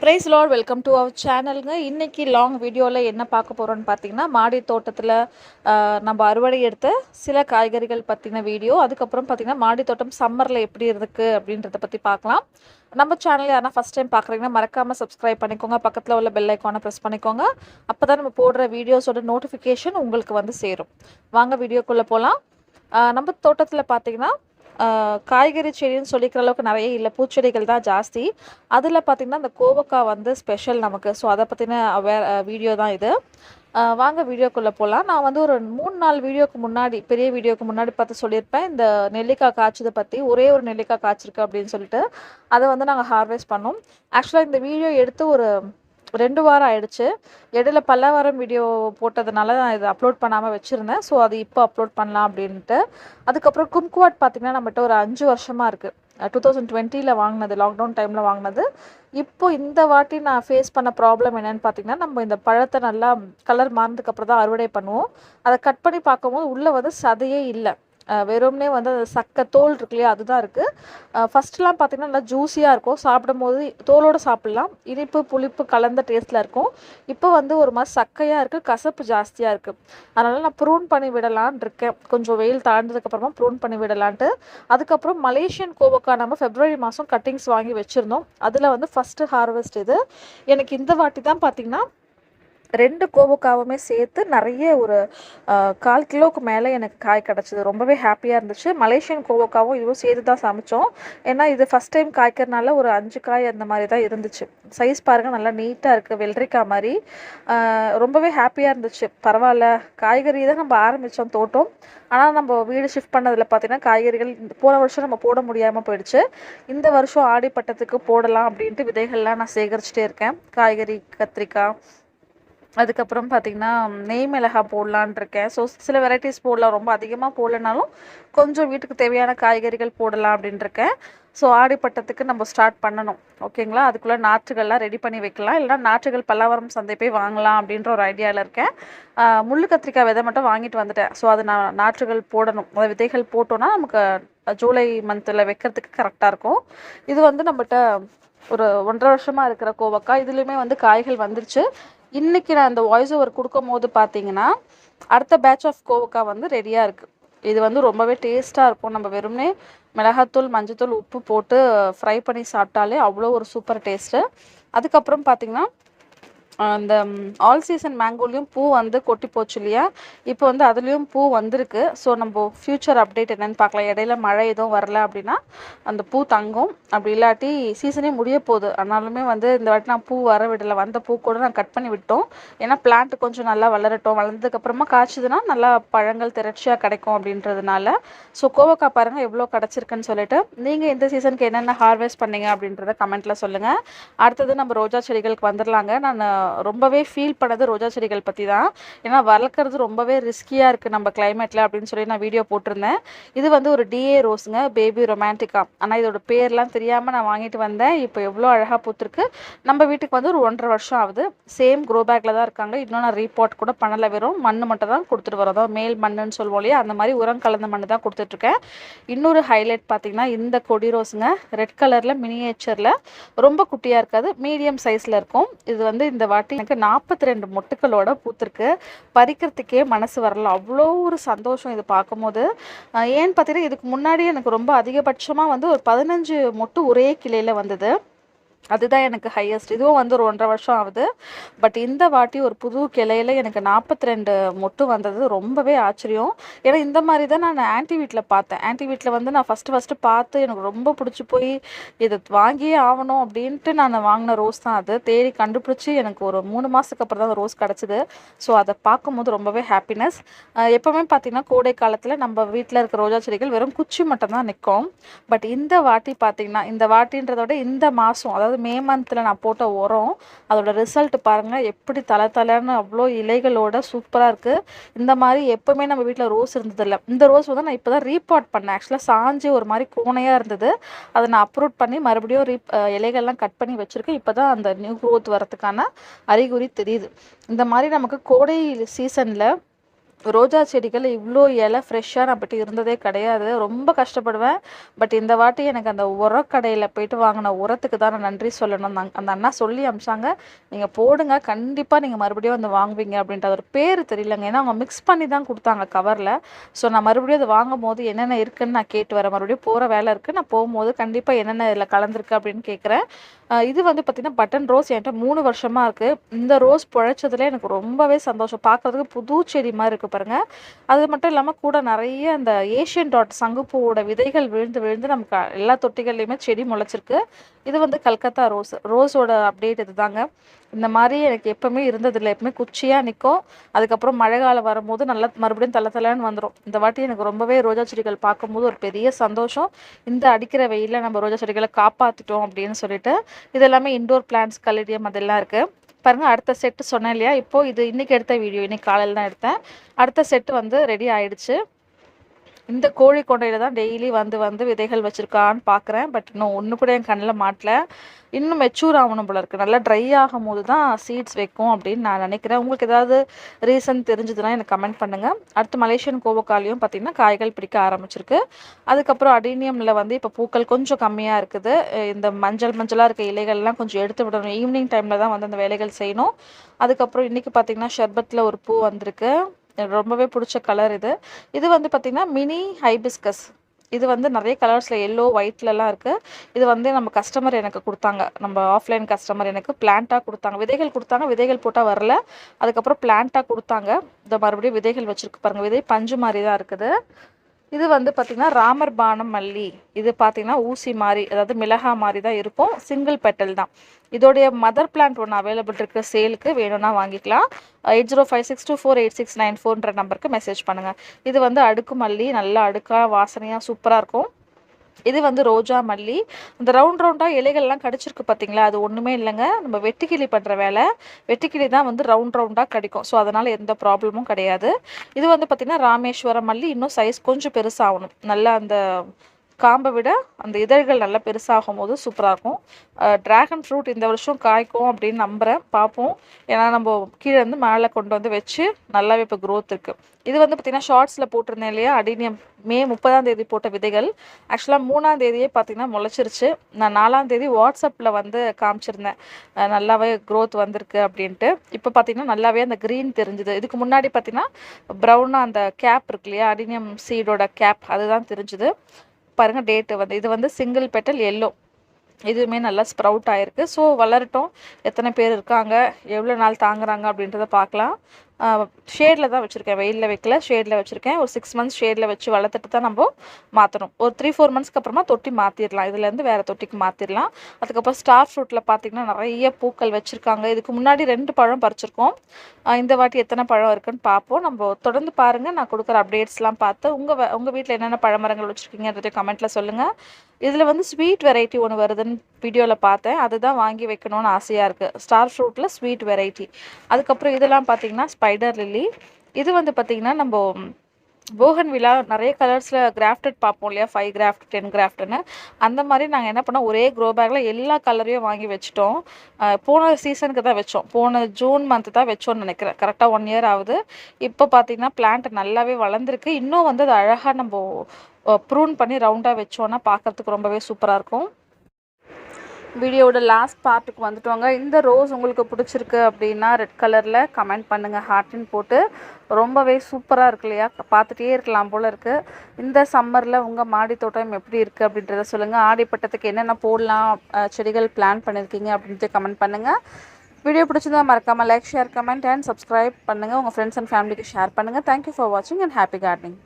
Praise lord welcome to our சேனலுங்க இன்றைக்கி long வீடியோவில் என்ன பார்க்க போகிறோன்னு பார்த்தீங்கன்னா மாடி தோட்டத்தில் நம்ம அறுவடை எடுத்த சில காய்கறிகள் பற்றின வீடியோ அதுக்கப்புறம் பார்த்திங்கன்னா மாடி தோட்டம் சம்மரில் எப்படி இருக்குது அப்படின்றத பற்றி பார்க்கலாம். நம்ம சேனல் யாரா ஃபஸ்ட் டைம் பார்க்குறீங்கன்னா மறக்காமல் சப்ஸ்கிரைப் பண்ணிக்கோங்க. பக்கத்தில் உள்ள பெல் ஐக்கானை ப்ரெஸ் பண்ணிக்கோங்க. அப்போ தான் நம்ம போடுற வீடியோஸோட நோட்டிஃபிகேஷன் உங்களுக்கு வந்து சேரும். வாங்க வீடியோக்குள்ளே போகலாம் நம்ம தோட்டத்தில் பார்த்தீங்கன்னா காய்கறி செடின்னு சொல்லிக்கிற அளவுக்கு நிறைய இல்லை பூச்செடிகள் தான் ஜாஸ்தி. அதில் பார்த்திங்கன்னா இந்த கோவக்காய் வந்து ஸ்பெஷல் நமக்கு. ஸோ அதை பற்றின அவே வீடியோ தான் இது. வாங்க வீடியோக்குள்ளே போகலாம் நான் வந்து ஒரு மூணு நாலு வீடியோக்கு முன்னாடி பெரிய வீடியோக்கு முன்னாடி பார்த்து சொல்லியிருப்பேன். இந்த நெல்லிக்காய் காய்ச்சதை பற்றி ஒரே ஒரு நெல்லிக்காய் காய்ச்சிருக்கு அப்படின்னு சொல்லிட்டு அதை வந்து நாங்கள் ஹார்வெஸ்ட் பண்ணோம். ஆக்சுவலாக இந்த வீடியோ எடுத்து ஒரு ரெண்டு வாரம் ஆயிடுச்சு. இடையில பல்லாவரம் வீடியோ போட்டதுனால நான் இதை அப்லோட் பண்ணாமல் வச்சுருந்தேன். ஸோ அது இப்போ அப்லோட் பண்ணலாம் அப்படின்ட்டு அதுக்கப்புறம் கும்குவாட் பார்த்திங்கன்னா நம்மகிட்ட ஒரு அஞ்சு வருஷமாக இருக்குது டூ தௌசண்ட் டுவெண்ட்டியில் வாங்கினது லாக்டவுன் டைமில் வாங்கினது. இப்போ இந்த வாட்டி நான் ஃபேஸ் பண்ண ப்ராப்ளம் என்னன்னு பார்த்தீங்கன்னா நம்ம இந்த பழத்தை நல்லா கலர் மாறினதுக்கப்புறம் தான் அறுவடை பண்ணுவோம். அதை கட் பண்ணி பார்க்கும்போது உள்ளே வந்து சதையே இல்லை. வெறும்னே வந்து அந்த சக்கை தோல் இருக்கு இல்லையா அதுதான் இருக்குது ஃபஸ்ட்லாம் பார்த்திங்கன்னா நல்லா ஜூஸியாக இருக்கும். சாப்பிடும்போது தோலோடு சாப்பிட்லாம். இனிப்பு புளிப்பு கலந்த டேஸ்ட்டில் இருக்கும். இப்போ வந்து ஒரு மாதிரி சக்கையாக இருக்குது கசப்பு ஜாஸ்தியாக இருக்குது அதனால் நான் ப்ரூன் பண்ணி விடலான் இருக்கேன். கொஞ்சம் வெயில் தாழ்ந்ததுக்கப்புறமா ப்ரூன் பண்ணி விடலான்ட்டு. அதுக்கப்புறம் மலேசியன் கோவக்காய் நம்ம ஃபெப்ரவரி மாதம் கட்டிங்ஸ் வாங்கி வச்சுருந்தோம். அதில் வந்து ஃபஸ்ட்டு ஹார்வெஸ்ட் இது. எனக்கு இந்த வாட்டி தான் பார்த்தீங்கன்னா ரெண்டு கோவக்காவுமே சேர்த்து நிறைய ஒரு கால் கிலோவுக்கு மேலே எனக்கு காய் கிடச்சிது. ரொம்பவே ஹாப்பியாக இருந்துச்சு. மலேசியன் கோவக்காவும் இதுவும் சேர்த்து தான் சமைச்சோம். ஏன்னா இது ஃபஸ்ட் டைம் காய்க்கிறனால ஒரு அஞ்சு காய் அந்த மாதிரி தான் இருந்துச்சு. சைஸ் பாருங்கள் நல்லா நீட்டாக இருக்குது வெள்ளரிக்காய் மாதிரி. ரொம்பவே ஹாப்பியாக இருந்துச்சு. பரவாயில்ல. காய்கறி தான் நம்ம ஆரம்பித்தோம் தோட்டம். ஆனால் நம்ம வீடு ஷிஃப்ட் பண்ணதில் பார்த்தீங்கன்னா காய்கறிகள் இந்த போன வருஷம் நம்ம போட முடியாமல் போயிடுச்சு. இந்த வருஷம் ஆடிப்பட்டத்துக்கு போடலாம் அப்படின்ட்டு விதைகள்லாம் நான் சேகரிச்சுட்டே இருக்கேன். காய்கறி கத்திரிக்காய் அதுக்கப்புறம் பார்த்திங்கன்னா நெய் மிளகாய் போடலான் இருக்கேன். ஸோ சில வெரைட்டிஸ் போடலாம். ரொம்ப அதிகமாக போடலனாலும் கொஞ்சம் வீட்டுக்கு தேவையான காய்கறிகள் போடலாம் அப்படின்னு இருக்கேன். ஸோ ஆடிப்பட்டத்துக்கு நம்ம ஸ்டார்ட் பண்ணணும். ஓகேங்களா அதுக்குள்ளே நாற்றுகள்லாம் ரெடி பண்ணி வைக்கலாம். இல்லைனா நாற்றுகள் பல்லாவரம் சந்தை போய் வாங்கலாம் அப்படின்ற ஒரு ஐடியாவில் இருக்கேன். முள்ளு கத்திரிக்காய் விதை மட்டும் வாங்கிட்டு வந்துட்டேன். ஸோ அது நான் நாற்றுகள் போடணும். அந்த விதைகள் போட்டோன்னா நமக்கு ஜூலை மந்தில் வைக்கிறதுக்கு கரெக்டாக இருக்கும். இது வந்து நம்மகிட்ட ஒரு ஒன்றரை வருஷமாக இருக்கிற கோவக்காய். இதுலேயுமே வந்து காய்கள் வந்துருச்சு. இன்னைக்கு நான் இந்த வாய்ஸ் ஓவர் கொடுக்கும் போது பார்த்தீங்கன்னா அடுத்த பேட்ச் ஆஃப் கோவக்காய் வந்து ரெடியாக இருக்குது இது வந்து ரொம்பவே டேஸ்ட்டாக இருக்கும். நம்ம வெறும்னே மிளகாத்தூள் மஞ்சத்தூள் உப்பு போட்டு ஃப்ரை பண்ணி சாப்பிட்டாலே அவ்வளோ ஒரு சூப்பர் டேஸ்ட்டு அதுக்கப்புறம் பார்த்திங்கன்னா அந்த ஆல் சீசன் மேங்கோலையும் பூ வந்து கொட்டி போச்சு இல்லையா? இப்போ வந்து அதுலேயும் பூ வந்திருக்கு. ஸோ நம்ம ஃப்யூச்சர் அப்டேட் என்னென்னு பார்க்கலாம். இடையில மழை எதுவும் வரல அப்படின்னா அந்த பூ தங்கும். அப்படி இல்லாட்டி சீசனே முடிய போகுது. ஆனாலுமே வந்து இந்த வாட்டி நான் பூ வர விடலை. வந்த பூ கூட நான் கட் பண்ணி விட்டோம். ஏன்னா பிளான்ட் கொஞ்சம் நல்லா வளரட்டும். வளர்ந்ததுக்கப்புறமா காய்ச்சதுன்னா நல்லா பழங்கள் திரட்சியாக கிடைக்கும் அப்படின்றதுனால. ஸோ கோவக்காய் பாருங்கள் எவ்வளோ கிடச்சிருக்குன்னு சொல்லிட்டு. நீங்கள் இந்த சீசனுக்கு என்னென்ன ஹார்வெஸ்ட் பண்ணீங்க அப்படின்றத கமெண்ட்டில் சொல்லுங்கள் அடுத்தது நம்ம ரோஜா செடிகளுக்கு வந்துடலாங்க நான் ரொம்பவே ஃபீல் பண்ணது ரோஜா செடிகள் பற்றி தான் ஏன்னா வளர்க்குறது ரொம்பவே ரிஸ்கியாக இருக்குது நம்ம கிளைமேட்டில் அப்படின்னு சொல்லி நான் வீடியோ போட்டிருந்தேன். இது வந்து ஒரு டிஏ ரோஸுங்க பேபி ரொமான்டிக்கா ஆனால் இதோட பேர்லாம் தெரியாமல் நான் வாங்கிட்டு வந்தேன். இப்போ எவ்வளோ அழகாக பூத்துருக்கு. நம்ம வீட்டுக்கு வந்து ஒரு ஒன்றரை வருஷம் ஆகுது. சேம் க்ரோ பேக்கில் தான் இருக்காங்க. இன்னும் நான் ரீபாட் கூட பண்ணலை. வெறும் மண் மட்டும் தான் கொடுத்துட்டு வரோம். அதாவது மேல் மண்ணுன்னு சொல்லுவோம் இல்லையா? அந்த மாதிரி உரம் கலந்த மண் தான் கொடுத்துட்ருக்கேன். இன்னொரு ஹைலைட் பார்த்தீங்கன்னா இந்த கொடி ரோஸுங்க ரெட் கலரில் மினியேச்சரில் ரொம்ப குட்டியாக இருக்காது. மீடியம் சைஸில் இருக்கும். இது வந்து இந்த வாட்டி எனக்கு நாற்பத்தி ரெண்டு மொட்டுக்களோட பூத்திருக்கு. பறிக்கிறதுக்கே மனசு வரல. அவ்வளோ ஒரு சந்தோஷம் இது பார்க்கும்போது. ஏன்னு பார்த்தீங்கன்னா இதுக்கு முன்னாடி எனக்கு ரொம்ப அதிகபட்சமாக வந்து ஒரு பதினஞ்சு மொட்டு ஒரே கிளையில் வந்தது. அதுதான் எனக்கு ஹையஸ்ட் இதுவும் வந்து ஒரு ஒன்றரை வருஷம் ஆகுது. பட் இந்த வாட்டி ஒரு புது கிளையில எனக்கு நாற்பத்தி ரெண்டு மொட்டு வந்தது. ரொம்பவே ஆச்சரியம். ஏன்னா இந்த மாதிரி தான் நான் ஆன்ட்டி வீட்டில் பார்த்தேன். ஆன்ட்டி வீட்டில் வந்து நான் ஃபஸ்ட்டு ஃபஸ்ட்டு பார்த்து எனக்கு ரொம்ப பிடிச்சி போய் இதை வாங்கியே ஆகணும் அப்படின்ட்டு நான் வாங்கின ரோஸ் தான் அது. தேடி கண்டுபிடிச்சி எனக்கு ஒரு மூணு மாதத்துக்கு அப்புறம் தான் அந்த ரோஸ் கிடச்சிது. ஸோ அதை பார்க்கும்போது ரொம்பவே ஹாப்பினஸ் எப்போவுமே பார்த்தீங்கன்னா கோடை காலத்தில் நம்ம வீட்டில் இருக்க ரோஜா செடிகள் வெறும் குச்சி மட்டும் தான் நிற்கும். பட் இந்த வாட்டி பார்த்தீங்கன்னா இந்த வாட்டின்றத விட இந்த மாதம் அதாவது மே மந்தில் நான் போட்ட உரம் அதோட ரிசல்ட் பாருங்கள் எப்படி தலை தலைன்னு அவ்வளோ இலைகளோட சூப்பராக இருக்குது இந்த மாதிரி எப்போவுமே நம்ம வீட்டில் ரோஸ் இருந்ததில்ல. இந்த ரோஸ் வந்து நான் இப்போ தான் ரீபாட் பண்ணேன் ஆக்சுவலாக சாஞ்சு ஒரு மாதிரி கோணையாக இருந்தது. அதை நான் அப்ரூட் பண்ணி மறுபடியும் ரீ இலைகள்லாம் கட் பண்ணி வச்சுருக்கேன். இப்போ தான் அந்த நியூ க்ரோத் வரதுக்கான அறிகுறி தெரியுது. இந்த மாதிரி நமக்கு கோடை சீசனில் ரோஜா செடிகள் இவ்வளோ இலை ஃப்ரெஷ்ஷாக நம்மகிட்ட இருந்ததே கிடையாது. ரொம்ப கஷ்டப்படுவேன். பட் இந்த வாட்டி எனக்கு அந்த உரக்கடையில் போயிட்டு வாங்கின உரத்துக்கு தான் நான் நன்றி சொல்லணும் அந்த அந்த அண்ணா சொல்லி அமிச்சாங்க. நீங்கள் போடுங்க. கண்டிப்பாக நீங்கள் மறுபடியும் வந்து வாங்குவீங்க அப்படின்ற அதோட பேர் தெரியலங்க. ஏன்னா அவங்க மிக்ஸ் பண்ணி தான் கொடுத்தாங்க கவரில் ஸோ நான் மறுபடியும் அது வாங்கும் போது என்னென்ன இருக்குன்னு நான் கேட்டு வரேன். மறுபடியும் போகிற வேலை இருக்குது நான் போகும்போது கண்டிப்பாக என்னென்ன இதில் கலந்துருக்கு அப்படின்னு கேட்குறேன் இது வந்து பார்த்திங்கன்னா பட்டன் ரோஸ் என்கிட்ட மூணு வருஷமாக இருக்குது இந்த ரோஸ் பொழைச்சதுல எனக்கு ரொம்பவே சந்தோஷம். பார்க்குறதுக்கு புது செடி மாதிரி இருக்குது பாருங்கள் அது மட்டும் இல்லாமல் கூட நிறைய அந்த ஏஷியன் டாட் சங்குப்பூவோட விதைகள் விழுந்து விழுந்து நமக்கு எல்லா தொட்டிகள்லையுமே செடி முளைச்சிருக்கு. இது வந்து கல்கத்தா ரோஸ் ரோஸோட அப்டேட் இதுதாங்க. இந்த மாதிரி எனக்கு எப்பவுமே இருந்ததில்லை. எப்பவுமே குச்சியாக நிற்கும் அதுக்கப்புறம் மழை காலம் வரும்போது நல்லா மறுபடியும் தள்ள தலைன்னு வந்துடும் இந்த வாட்டி எனக்கு ரொம்பவே ரோஜா செடிகள் பார்க்கும்போது ஒரு பெரிய சந்தோஷம். இந்த அடிக்கிற வெயிலில் நம்ம ரோஜா செடிகளை காப்பாற்றிட்டோம் அப்படின்னு சொல்லிட்டு இது எல்லாமே இண்டோர் பிளான்ஸ் கலிடியம் அதெல்லாம் இருக்குது பாருங்கள் அடுத்த செட்டு சொன்னேன் இல்லையா? இப்போது இது இன்றைக்கி எடுத்த வீடியோ இன்றைக்கி காலையில் தான் எடுத்தேன். அடுத்த செட்டு வந்து ரெடி ஆயிடுச்சு. இந்த கோழி கொண்டையில் தான் டெய்லி வந்து வந்து விதைகள் வச்சுருக்கான்னு பார்க்குறேன் பட் இன்னும் ஒன்று கூட என் கண்ணில் மாட்டல. இன்னும் மெச்சூர் ஆகணும் போல இருக்குது நல்லா ட்ரை ஆகும் போது தான் சீட்ஸ் வைக்கும் அப்படின்னு நான் நினைக்கிறேன். உங்களுக்கு ஏதாவது ரீசன் தெரிஞ்சதுன்னா எனக்கு கமெண்ட் பண்ணுங்கள் அடுத்து மலேசியன் கோவக்காலையும் பார்த்திங்கன்னா காய்கள் பிடிக்க ஆரம்பிச்சிருக்கு. அதுக்கப்புறம் அடீனியமில் வந்து இப்போ பூக்கள் கொஞ்சம் கம்மியாக இருக்குது. இந்த மஞ்சள் மஞ்சளாக இருக்க இலைகள்லாம் கொஞ்சம் எடுத்து விடணும். ஈவினிங் டைமில் தான் வந்து அந்த வேலைகள் செய்யணும். அதுக்கப்புறம் இன்றைக்கி பார்த்திங்கன்னா ஷர்பத்தில் ஒரு பூ வந்திருக்கு. எனக்கு ரொம்பவே பிடிச்ச கலர் இது. இது வந்து பார்த்திங்கன்னா மினி ஹைபிஸ்கஸ் இது வந்து நிறைய கலர்ஸில் எல்லோ ஒயிட்லலாம் இருக்குது இது வந்து நம்ம கஸ்டமர் எனக்கு கொடுத்தாங்க. நம்ம ஆஃப்லைன் கஸ்டமர் எனக்கு பிளான்ட்டாக கொடுத்தாங்க. விதைகள் கொடுத்தாங்க விதைகள் போட்டால் வரல. அதுக்கப்புறம் பிளான்ட்டாக கொடுத்தாங்க. இந்த மறுபடியும் விதைகள் வச்சுருக்கு பாருங்கள் விதை பஞ்சு மாதிரி தான் இருக்குது. இது வந்து பார்த்திங்கன்னா ராமர் பானம் மல்லி. இது பார்த்திங்கன்னா ஊசி மாதிரி அதாவது மிளகா மாதிரி தான் இருக்கும். சிங்கிள் பெட்டல் தான். இதோடைய மதர் பிளான்ட் ஒன்று அவைலபிள் இருக்குது சேலுக்கு வேணும்னா வாங்கிக்கலாம். Eight zero five six two four eight six nine ஃபோர்ன்ற நம்பருக்கு மெசேஜ் பண்ணுங்கள் இது வந்து அடுக்கு மல்லி நல்லா அடுக்காக வாசனையாக சூப்பராக இருக்கும். இது வந்து ரோஜா மல்லி. இந்த ரவுண்ட் ரவுண்டாக இலைகள்லாம் கடிச்சிருக்கு பார்த்தீங்களா அது ஒன்றுமே இல்லைங்க. நம்ம வெட்டுக்கிளி பண்ணுற வேலை. வெட்டுக்கிளி தான் வந்து ரவுண்ட் ரவுண்டாக கிடைக்கும். ஸோ அதனால் எந்த ப்ராப்ளமும் கிடையாது. இது வந்து பார்த்திங்கன்னா ராமேஸ்வரம் மல்லி இன்னும் சைஸ் கொஞ்சம் பெருசாகணும். நல்லா அந்த காம்பை விட அந்த இதழ்கள் நல்லா பெருசாகும் போது சூப்பராக இருக்கும். ட்ராகன் ஃப்ரூட் இந்த வருஷம் காய்க்கும் அப்படின்னு நம்புகிறேன் பார்ப்போம். ஏன்னா நம்ம கீழே இருந்து மேலே கொண்டு வந்து வச்சு நல்லாவே இப்போ க்ரோத் இருக்குது இது வந்து பார்த்திங்கன்னா ஷார்ட்ஸில் போட்டிருந்தேன் இல்லையா? அடினியம் மே முப்பதாம் தேதி போட்ட விதைகள். ஆக்சுவலாக மூணாம் தேதியே பார்த்திங்கன்னா முளைச்சிருச்சு. நான் நாலாம் தேதி வாட்ஸ்அப்பில் வந்து காமிச்சிருந்தேன். நல்லாவே க்ரோத் வந்திருக்கு அப்படின்ட்டு. இப்போ பார்த்திங்கன்னா நல்லாவே அந்த க்ரீன் தெரிஞ்சுது. இதுக்கு முன்னாடி பார்த்திங்கன்னா ப்ரௌனாக அந்த கேப் இருக்கு இல்லையா? அடினியம் சீடோட கேப் அதுதான் தெரிஞ்சுது. பாருங்க டேட்டு வந்து இது வந்து சிங்கிள் பெட்டல் எல்லோ இதுவுமே நல்லா ஸ்ப்ரவுட் ஆயிருக்கு. ஸோ வளரட்டும். எத்தனை பேர் இருக்காங்க? எவ்வளோ நாள் தாங்குறாங்க அப்படின்றத பார்க்கலாம். ஷேடில் தான் வச்சுருக்கேன். வெயிலில் வைக்கல ஷேடில் வச்சுருக்கேன். ஒரு சிக்ஸ் மந்த்ஸ் ஷேடில் வச்சு வளர்த்துட்டு தான் நம்ம மாற்றணும் ஒரு த்ரீ ஃபோர் மந்த்ஸ்க்கு அப்புறமா தொட்டி மாற்றிடலாம் இதுலேருந்து வேறு தொட்டிக்கு மாற்றிடலாம் அதுக்கப்புறம் ஸ்டார் ஃப்ரூட்டில் பார்த்திங்கன்னா நிறைய பூக்கள் வச்சுருக்காங்க. இதுக்கு முன்னாடி ரெண்டு பழம் பறிச்சிருக்கோம். இந்த வாட்டி எத்தனை பழம் இருக்குன்னு பார்ப்போம் நம்ம தொடர்ந்து பாருங்கள் நான் கொடுக்குற அப்டேட்ஸ்லாம் பார்த்து உங்கள் உங்கள் வீட்டில் என்னென்ன பழமரங்கள் வச்சுருக்கீங்கன்றதையும் கமெண்ட்டில் சொல்லுங்கள் இதில் வந்து ஸ்வீட் வெரைட்டி ஒன்று வருதுன்னு வீடியோவில் பார்த்தேன். அதுதான் வாங்கி வைக்கணும்னு ஆசையாக இருக்குது ஸ்டார் ஃப்ரூட்டில் ஸ்வீட் வெரைட்டி அதுக்கப்புறம் இதெல்லாம் பார்த்தீங்கன்னா ஸ்பைடர் லில்லி இது வந்து பார்த்திங்கன்னா நம்ம போகன் விழா நிறைய கலர்ஸில் கிராஃப்டட் பார்ப்போம் இல்லையா? ஃபைவ் கிராஃப்ட் டென் கிராஃப்ட்னு அந்த மாதிரி நாங்கள் என்ன பண்ணோம்? ஒரே க்ரோ பேக்கில் எல்லா கலரையும் வாங்கி வச்சுட்டோம். போன சீசனுக்கு தான் வச்சோம். போன ஜூன் மந்த்து தான் வச்சோம்னு நினைக்கிறேன். கரெக்டாக ஒன் இயர் ஆகுது. இப்போ பார்த்தீங்கன்னா பிளான்ட் நல்லாவே வளர்ந்துருக்கு. இன்னும் வந்து அது அழகாக நம்ம ப்ரூன் பண்ணி ரவுண்டாக வச்சோன்னா பார்க்கறதுக்கு ரொம்பவே சூப்பராக இருக்கும். வீடியோவோட லாஸ்ட் பார்ட்டுக்கு வந்துட்டோங்க. இந்த ரோஸ் உங்களுக்கு பிடிச்சிருக்கு அப்படின்னா ரெட் கலரில் கமெண்ட் பண்ணுங்கள் ஹார்ட்டின் போட்டு ரொம்பவே சூப்பராக இருக்கு இல்லையா? பார்த்துட்டே இருக்கலாம் போல் இருக்குது இந்த சம்மரில் உங்கள் மாடி தோட்டம் எப்படி இருக்குது அப்படின்றத சொல்லுங்கள் ஆடிப்பட்டத்துக்கு என்னென்ன போடலாம் செடிகள் பிளான் பண்ணியிருக்கீங்க அப்படின்ட்டு கமெண்ட் பண்ணுங்கள் வீடியோ பிடிச்சதா மறக்காமல் like share comment and subscribe பண்ணுங்கள் உங்கள் ஃப்ரெண்ட்ஸ் அண்ட் ஃபேமிலிக்கு ஷேர் பண்ணுங்கள் தேங்க்யூ ஃபார் வாட்சிங் அண்ட் ஹாப்பி கார்டனிங்